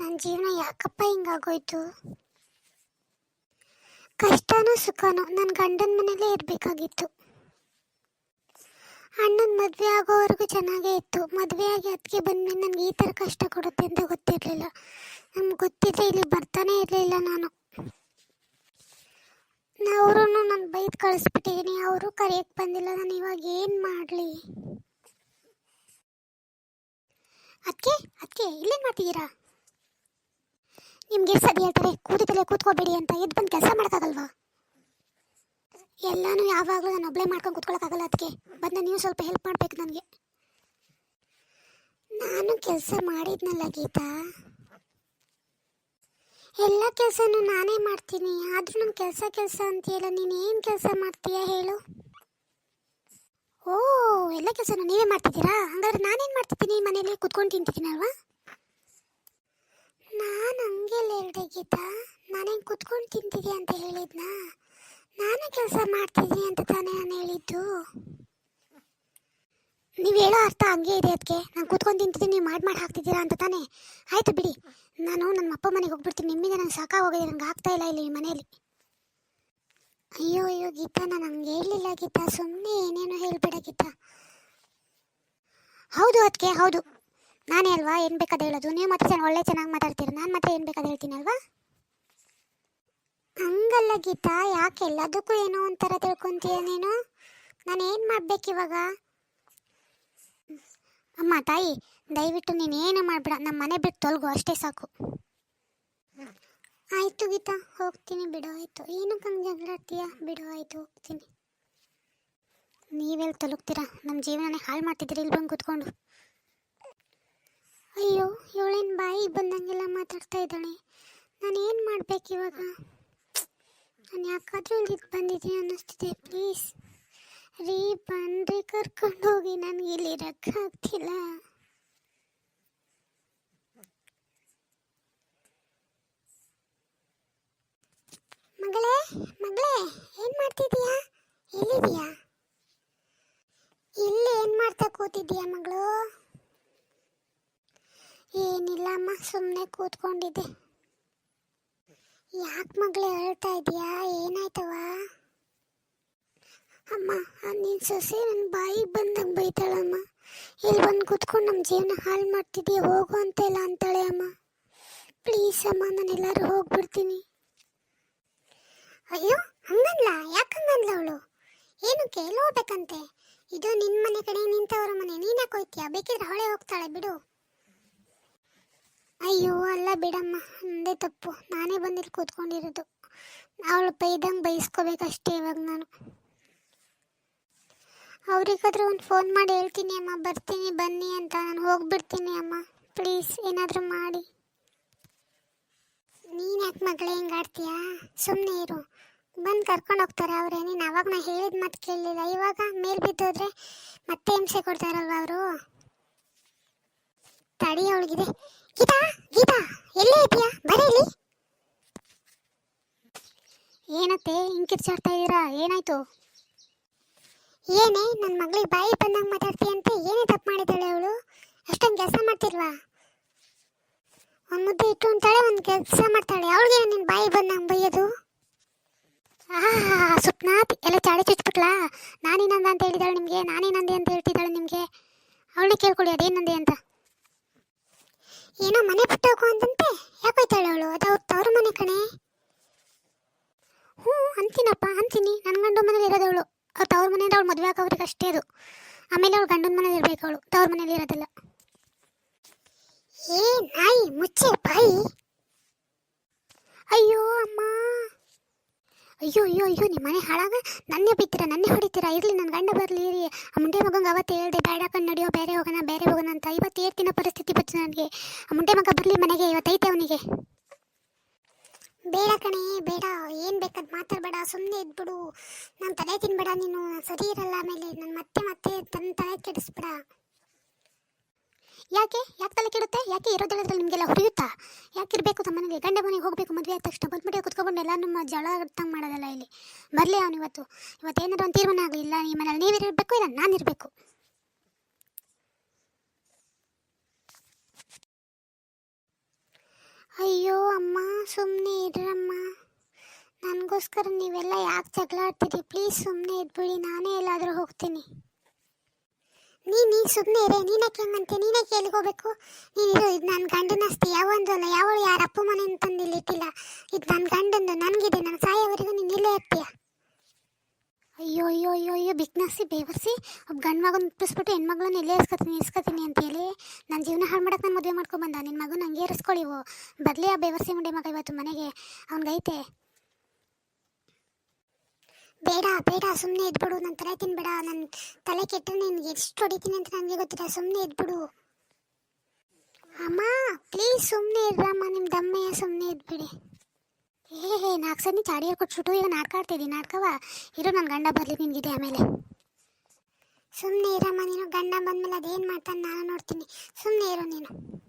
ನನ್ನ ಜೀವನ ಯಾಕಪ್ಪ ಹಿಂಗಾಗೋಯ್ತು? ಕಷ್ಟನೂ ಸುಖನೂ ನನ್ನ ಗಂಡನ ಮನೇಲೇ ಇರಬೇಕಾಗಿತ್ತು. ಅಣ್ಣನ ಮದುವೆ ಆಗೋವರೆಗೂ ಚೆನ್ನಾಗೇ ಇತ್ತು. ಮದುವೆ ಆಗಿ ಅದಕ್ಕೆ ಬಂದ್ಮೇಲೆ ನನಗೆ ಈ ಥರ ಕಷ್ಟ ಕೊಡುತ್ತೆ ಅಂತ ಗೊತ್ತಿರಲಿಲ್ಲ. ನಮ್ಗೆ ಗೊತ್ತಿದ್ದೆ ಇಲ್ಲಿ ಬರ್ತಾನೆ ಇರಲಿಲ್ಲ ನಾನು. ಅವರು ನಾನು ಬೈದು ಕಳಿಸ್ಬಿಟ್ಟಿದ್ದೀನಿ ಅವರು ಕರೆಯಕ್ಕೆ ಬಂದಿಲ್ಲ. ನಾನು ಇವಾಗ ಏನು ಮಾಡಲಿ? ಅದಕ್ಕೆ ಅದಕ್ಕೆ ಇಲ್ಲೇನು ಮಾಡ್ತಿದ್ದೀರಾ ನಿಮ್ಗೆ ಸರಿ ಹೇಳ್ತಾರೆ ಕೂತಿದ್ದಲ್ಲೇ ಕೂತ್ಕೋಬೇಡಿ ಅಂತ ಎದ್ದು ಬಂದು ಕೆಲಸ ಮಾಡೋಕ್ಕಾಗಲ್ವಾ? ಎಲ್ಲಾನು ಯಾವಾಗಲೂ ನಾನು ಒಬ್ಬಳೇ ಮಾಡ್ಕೊಂಡು ಕೂತ್ಕೊಳ್ಳೋಕ್ಕಾಗಲ್ಲ ಅದಕ್ಕೆ ಬಂದ ನೀವು ಸ್ವಲ್ಪ ಹೆಲ್ಪ್ ಮಾಡ್ಬೇಕು ನನಗೆ. ನಾನು ಕೆಲಸ ಮಾಡಿದ್ನಲ್ಲ ಗೀತಾ? ಎಲ್ಲ ಕೆಲಸನೂ ನಾನೇ ಮಾಡ್ತೀನಿ. ಆದರೂ ನನ್ನ ಕೆಲಸ ಕೆಲಸ ಅಂತೀಯಲ್ಲ, ನೀನು ಏನು ಕೆಲಸ ಮಾಡ್ತೀಯ ಹೇಳು? ಓ, ಎಲ್ಲ ಕೆಲಸನೂ ನೀವೇ ಮಾಡ್ತಿದ್ದೀರಾ? ಹಂಗಾದ್ರೆ ನಾನೇನು ಮಾಡ್ತಿದ್ದೀನಿ? ಮನೇಲಿ ಕುತ್ಕೊಂಡು ತಿಂತಿದ್ದೀನಲ್ವಾ? ಹಂಗೆಲ್ಲ ಹೇಳ್ದೆ ಗೀತಾ, ನಾನೇನು ಕುತ್ಕೊಂಡು ತಿಂತಿದ್ದೆ ಅಂತ ಹೇಳಿದ್ನಾ? ನಾನೇ ಕೆಲಸ ಮಾಡ್ತಿದ್ದೀನಿ ಅಂತ ತಾನೇ ನಾನು ಹೇಳಿದ್ದು. ನೀವು ಹೇಳೋ ಅರ್ಥ ಹಂಗೆ ಇದೆ ಅದಕ್ಕೆ ನಾನು ಕೂತ್ಕೊಂಡು ತಿಂತಿದ್ದೀನಿ, ನೀವು ಮಾಡಿ ಮಾಡಿ ಹಾಕ್ತಿದ್ದೀರಾ ಅಂತ ತಾನೇ. ಆಯಿತು ಬಿಡಿ. ನಾನು ನಮ್ಮ ಅಪ್ಪ ಮನೆಗೆ ಹೋಗ್ಬಿಡ್ತೀನಿ. ನಿಮ್ಮಿಂದ ನಂಗೆ ಸಾಕಾಗೋಗಿದೆ. ನಂಗೆ ಆಗ್ತಾ ಇಲ್ಲ ಇಲ್ಲಿ ಮನೆಯಲ್ಲಿ. ಅಯ್ಯೋ ಅಯ್ಯೋ, ಗೀತಾ, ನಾನು ಹಂಗೆ ಹೇಳಲಿಲ್ಲ ಗೀತಾ. ಸುಮ್ಮನೆ ಏನೇನೋ ಹೇಳ್ಬೇಡ ಗೀತಾ. ಹೌದು ಅದಕ್ಕೆ ಹೌದು. ನಾನೇ ಅಲ್ವಾ? ಏನು ಬೇಕಾದ ಹೇಳೋದು? ನೀವು ಮತ್ತೆ ಚೆನ್ನಾಗಿ ಒಳ್ಳೆ ಚೆನ್ನಾಗಿ ಮಾತಾಡ್ತೀರ? ನಾನು ಮತ್ತೆ ಏನು ಬೇಕಾದ ಹೇಳ್ತೀನಿ ಅಲ್ವಾ? ಹಂಗಲ್ಲ ಗೀತಾ, ಯಾಕೆ ಎಲ್ಲದಕ್ಕೂ ಏನೋ ಒಂಥರ ತಿಳ್ಕೊಂತೀಯ ನೀನು? ನಾನು ಏನು ಮಾಡ್ಬೇಕು ಇವಾಗ? ಅಮ್ಮ, ತಾಯಿ, ದಯವಿಟ್ಟು ನೀನು ಏನು ಮಾಡಬೇಡ. ನಮ್ಮ ಮನೆ ಬಿಟ್ಟು ತೊಲಗು, ಅಷ್ಟೇ ಸಾಕು. ಆಯಿತು ಗೀತಾ, ಹೋಗ್ತೀನಿ ಬಿಡು, ಆಯಿತು. ಏನಕ್ಕೆ ಹಂಗೆ ಜಗಳಾಡ್ತೀಯ? ಬಿಡು, ಆಯಿತು, ಹೋಗ್ತೀನಿ. ನೀವೆಲ್ಲಿ ತೊಲಗ್ತೀರಾ? ನಮ್ಮ ಜೀವನನೇ ಹಾಳು ಮಾಡ್ತಿದ್ದೀರಿ ಇಲ್ಲಿ ಬಂದು ಕೂತ್ಕೊಂಡು. ಅಯ್ಯೋ, ಇವಳೇನು ಬಾಯಿ ಬಂದಂಗೆಲ್ಲ ಮಾತಾಡ್ತಾ ಇದ್ದಾಳೆ. ನಾನು ಏನು ಮಾಡ್ಬೇಕು ಇವಾಗ? ನಾನು ಯಾಕಾದ್ರೂ ಇಲ್ಲಿಗೆ ಬಂದಿದ್ದೀನಿ ಅನ್ನಿಸ್ತಿದೆ, ಪ್ಲೀಸ್. ರೀ, ಬಂದ್ರೆ, ಕರ್ಕೊಂಡು ಹೋಗಿ. ನನಗೆ ಇಲ್ಲಿ ಆಗ್ತಿಲ್ಲ. ಮಗಳೇ ಮಗಳೇ, ಏನು ಮಾಡ್ತಿದ್ದೀಯಾ ಎಲ್ಲಿದ್ದೀಯಾ ಇಲ್ಲಿ ಏನು ಮಾಡ್ತಾ ಕೂತಿದ್ದೀಯಾ ಮಗಳು ಏನಿಲ್ಲ ಅಮ್ಮ ಸುಮ್ಮನೆ ಕೂತ್ಕೊಂಡಿದ್ದೆ. ಯಾಕೆ ಮಗಳೇ ಹೇಳ್ತಾ ಇದೀಯಾ? ಏನಾಯ್ತವ ಅಮ್ಮ ನಿನ್ನ ಸೊಸೆ ನನ್ನ ಬಾಯಿಗೆ ಬಂದಂಗೆ ಬೈತಾಳಮ್ಮ. ಇಲ್ಲಿ ಬಂದು ಕೂತ್ಕೊಂಡು ನಮ್ಮ ಜೀವನ ಹಾಳು ಮಾಡ್ತಿದ್ದೀಯ ಹೋಗು ಅಂತ ಇಲ್ಲ ಅಂತಾಳೆ ಅಮ್ಮ. ಪ್ಲೀಸ್ ಅಮ್ಮ ನಾನು ಎಲ್ಲರೂ ಹೋಗ್ಬಿಡ್ತೀನಿ. ಅಯ್ಯೋ ಹಂಗಲ್ಲ ಯಾಕೆ ಹಂಗಲ್ಲ ಅವಳು? ಏನು ಹೋಗ್ಬೇಕಂತೆ ಇದು ನಿನ್ನ ಮನೆ ಕಡೆ ನಿಂತವ್ರ ಮನೆ. ನೀನ್ಯಾಕೆ ಹೋಯ್ತೀಯ? ಬೇಕಿದ್ರೆ ಹೊಳೆ ಹೋಗ್ತಾಳೆ, ಬಿಡು. ಅಯ್ಯೋ, ಅಲ್ಲ ಬಿಡಮ್ಮ, ಅಂದೇ ತಪ್ಪು. ನಾನೇ ಬಂದಿಲ್ಲಿ ಕೂತ್ಕೊಂಡಿರೋದು. ಅವಳು ಬೈದಂಗೆ ಬೈಸ್ಕೋಬೇಕಷ್ಟೇ ಇವಾಗ ನಾನು. ಅವ್ರಿಗಾದ್ರೂ ಒಂದು ಫೋನ್ ಮಾಡಿ ಹೇಳ್ತೀನಿ ಅಮ್ಮ. ಬರ್ತೀನಿ, ಬನ್ನಿ ಅಂತ. ನಾನು ಹೋಗ್ಬಿಡ್ತೀನಿ ಅಮ್ಮ. ಪ್ಲೀಸ್, ಏನಾದರೂ ಮಾಡಿ. ನೀನು ಯಾಕೆ ಮಗಳೇ ಹಿಂಗೆ ಆಡ್ತೀಯಾ? ಸುಮ್ಮನೆ ಇರು. ಬಂದು ಕರ್ಕೊಂಡು ಹೋಗ್ತಾರೆ ಅವರೇ. ನೀನು ಅವಾಗ ನಾನು ಹೇಳಿದ ಮಾತು ಕೇಳಲಿಲ್ಲ. ಇವಾಗ ಮೇಲ್ ಬಿದ್ದೋದ್ರೆ ಮತ್ತೆ ಹಿಂಸೆ ಕೊಡ್ತಾರಲ್ವ ಅವರು? ತಡಿ ಅವಳಿಗಿದೆ. ಗೀತಾ ಗೀತಾ ಎಲ್ಲೇ ಇದೆಯಾ? ಬರೇಲಿ? ಏನತ್ತೆ ಹಿಂಗೆ ಕಿರ್ಚಾಡ್ತಾ ಇದ್ದೀರಾ ಏನಾಯ್ತು? ಏನೇ ನನ್ನ ಮಗಳಿಗೆ ಬಾಯಿ ಬಂದಂಗೆ ಮಾತಾಡ್ತೀಯಂತೆ. ಏನೇ ತಪ್ಪು ಮಾಡಿದ್ದಾಳೆ ಅವಳು? ಅಷ್ಟೊಂದು ಕೆಲಸ ಮಾಡ್ತಿಲ್ವಾ? ಒಂದು ಮುದ್ದೆ ಇಟ್ಕೊಂತಾಳೆ ಒಂದು ಕೆಲಸ ಮಾಡ್ತಾಳೆ. ಅವಳಿಗೆ ನಿನ್ನ ಬಾಯಿ ಬಂದಂಗೆ ಬೈಯೋದು? ಆಹಾ ಸುಪ್ನಾಥ್ ಎಲ್ಲ ಚಾಡಿ ಚುಚ್ಬಿಟ್ಲಾ? ನಾನೇನಂದ ಅಂತ ಹೇಳಿದಾಳೆ ನಿಮಗೆ? ನಾನೇನಂದೆ ಅಂತ ಹೇಳ್ತಿದ್ದಾಳೆ ನಿಮಗೆ? ಅವಳೇ ಕೇಳ್ಕೊಳ್ಳಿ ಅದೇನಂದೆ ಅಂತ. ಏನೋ ಮನೆ ಬಿಟ್ಟು ಹೋಗು ಅಂತಂತೆ ಯಾಕೆ ಹೋಯ್ತಾಳೆ ಅವಳು? ಅದು ಅವ್ರ ತವ್ರ ಮನೆ ಕಣೆ. ಹ್ಞೂ, ಅಂತೀನಪ್ಪ, ಅಂತೀನಿ. ನನ್ನ ಗಂಡು ಮನೇಲಿ ಇರೋದವಳು. ಅವ್ರ ತವ್ರ ಮನೆಯಿಂದ ಅವಳು ಮದುವೆ ಆಗೋರಿಗೆ ಅಷ್ಟೇ ಅದು. ಆಮೇಲೆ ಅವ್ಳು ಗಂಡನ ಮನೇಲಿ ಇರಬೇಕು ಅವಳು. ತವ್ರ ಮನೇಲಿ ಇರೋದಿಲ್ಲ. ಏ ನಾಯಿ, ಮುಚ್ಚೆ, ಬಾಯಿ. ಅಯ್ಯೋ, ಅಮ್ಮ. ಅಯ್ಯೋ ಅಯ್ಯೋ ಅಯ್ಯೋ ನಿಮ್ಮ ಮನೆ ಹಾಳಾಗ? ನನ್ನೇ ಬಿತ್ತೀರಾ ನನ್ನೇ ಹೊಡಿತೀರಾ? ಇರಲಿ ನನ್ನ ಗಂಡ ಬರಲಿ ಇರಿ ಆ ಮುಂಡೆ ಮಗಂಗೆ ಅವತ್ತು ಹೇಳ್ದೆ, ಬೇಡ ಕಣ್ಣು ನಡೆಯೋ, ಬೇರೆ ಹೋಗೋಣ ಬೇರೆ ಹೋಗೋಣ ಅಂತ. ಇವತ್ತು ಏರ್ತಿನ ಪರಿಸ್ಥಿತಿ ಬಂತು ನನಗೆ. ಮುಂಡೆ ಮಗ ಬರಲಿ ಮನೆಗೆ, ಇವತ್ತೈತೆ ಅವನಿಗೆ. ಬೇಡ ಕಣೆ, ಬೇಡ. ಏನು ಬೇಕಾದ್ ಮಾತಾಡಬೇಡ ಸುಮ್ಮನೆ ಇದ್ಬಿಡು. ನಾನು ತಲೆ ತಿನ್ಬೇಡ ನೀನು, ಸರಿ ಇರಲ್ಲ ಆಮೇಲೆ. ನಾನು ಮತ್ತೆ ಮತ್ತೆ ತನ್ನ ತಲೆ ಕೆಡಿಸ್ಬೇಡ. ಯಾಕೆ? ಯಾಕೆ ತಲೆ ಕೆಡುತ್ತೆ? ಯಾಕೆ ಇರೋದಿಲ್ಲದ್ರಲ್ಲಿ ನಿಮಗೆಲ್ಲ ಹುರಿಯುತ್ತಾ ಯಾಕೆ ಇರಬೇಕು ನಮ್ಮ ಮನೆಗೆ? ಗಂಡ ಮನೆಗೆ ಹೋಗಬೇಕು ಮದುವೆ ಆದ ತಕ್ಷಣ ಬಂದ್ಬಿಟ್ಟು ಕುತ್ಕೊಂಡು ಎಲ್ಲ ನಮ್ಮ ಜಳ ತಂಗ್ ಮಾಡೋದಲ್ಲ ಇಲ್ಲಿ. ಬರಲಿ ಅವನು ಇವತ್ತು. ಇವತ್ತೇನಾದ್ರು ಒಂದು ತೀರ್ಮಾನ ಆಗಲಿ. ಇಲ್ಲ ಈ ಮನೇಲಿ ನೀವಿರಬೇಕು ಇಲ್ಲ ನಾನು ಇರಬೇಕು ಅಯ್ಯೋ ಅಮ್ಮ ಸುಮ್ಮನೆ ಇಡ್ರಮ್ಮ ನನಗೋಸ್ಕರ ನೀವೆಲ್ಲ ಯಾಕೆ ಜಗಳ ಆಡ್ತೀರಿ ಪ್ಲೀಸ್ ಸುಮ್ಮನೆ ಇದ್ಬಿಡಿ. ನಾನೇ ಎಲ್ಲಾದರೂ ಹೋಗ್ತೀನಿ. ನೀ ನೀ ಸುಮ್ಮನೆ ಇರೇ ನೀನಕ್ಕೆ ಹೆಂಗಂತೆ ನೀನಕ್ಕೆ ಎಲ್ಲಿಗೆ ಹೋಗ್ಬೇಕು ನೀನಿರು ಇದು ನನ್ನ ಗಂಡನ ಆಸ್ತಿ ಯಾವೊಂದು ಅಲ್ಲ, ಯಾವಳು ಯಾರ ಅಪ್ಪ ಮನೆ ತಂದು ಇಲ್ಲಿ ಇದು ನನ್ನ ಗಂಡಂದು, ನನಗಿದೆ ನನ್ನ ಸಾಯೋವರೆಗೂ ನೀನು ಇಲ್ಲೇ ಇರ್ತೀಯ? ಅಯ್ಯೋ ಅಯ್ಯೋ ಅಯ್ಯೋ ಅಯ್ಯೋ ಬಿಕ್ನಸಿ ಬೇವರ್ಸಿ. ಒಬ್ಬ ಗಂಡು ಮಗನ ಮುಟ್ಟಿಸ್ಬಿಟ್ಟು ಹೆಣ್ಮಗಳನ್ನ ಎಲ್ಲೇ ಇಸ್ಕೊತೀನಿ ಅಂತ ಹೇಳಿ ನನ್ನ ಜೀವನ ಹಾಳು ಮಾಡಕ್ಕೆ ನಾನು ಮದುವೆ ಮಾಡ್ಕೊಂಡ್ಬಂದ ನಿನ್ನ ಮಗನ ಹಂಗೆ ಇರಿಸ್ಕೊಳ್ಳಿವು ಬದಲಿ ಆ ಬೇವರ್ಸಿ ಮುಂಡೆ ಮಗ ಇವತ್ತು ಮನೆಗೆ. ಅವ್ನಿಗೈತೆ ಬೇಡ ಬೇಡ ಸುಮ್ಮನೆ ಇದ್ಬಿಡು. ನನ್ನ ತಲೆ ತಿನ್ಬೇಡ. ನನ್ನ ತಲೆ ಕೆಟ್ಟರೆ ನಿನ್ಗೆ ಎಷ್ಟು ಹೊಡಿತೀನಿ ಅಂತ ನನಗೆ ಗೊತ್ತಿಲ್ಲ. ಸುಮ್ಮನೆ ಇದ್ಬಿಡು. ಅಮ್ಮ ಪ್ಲೀಸ್ ಸುಮ್ಮನೆ ಇರ್ರಮ್ಮ. ನಿಮ್ಮ ದಮ್ಮಯ್ಯ ಸುಮ್ಮನೆ ಇದ್ಬಿಡಿ. ಏ ನಾಲ್ಕು ಸರಿ ಚಾಡಿಯಲ್ಲಿ ಕೊಟ್ಬಿಟ್ಟು ಈಗ ನಾಟಕ ಆಡ್ತಿದ್ದೀನಿ ನಾಟಕವ? ಇರು ನನ್ನ ಗಂಡ ಬರಲಿ ನಿನಗಿದೆ ಆಮೇಲೆ. ಸುಮ್ಮನೆ ಇರಮ್ಮ ನೀನು. ಗಂಡ ಬಂದಮೇಲೆ ಅದೇನು ಮಾಡ್ತಾನೆ? ನಾನು ನೋಡ್ತೀನಿ. ಸುಮ್ಮನೆ ಇರು ನೀನು.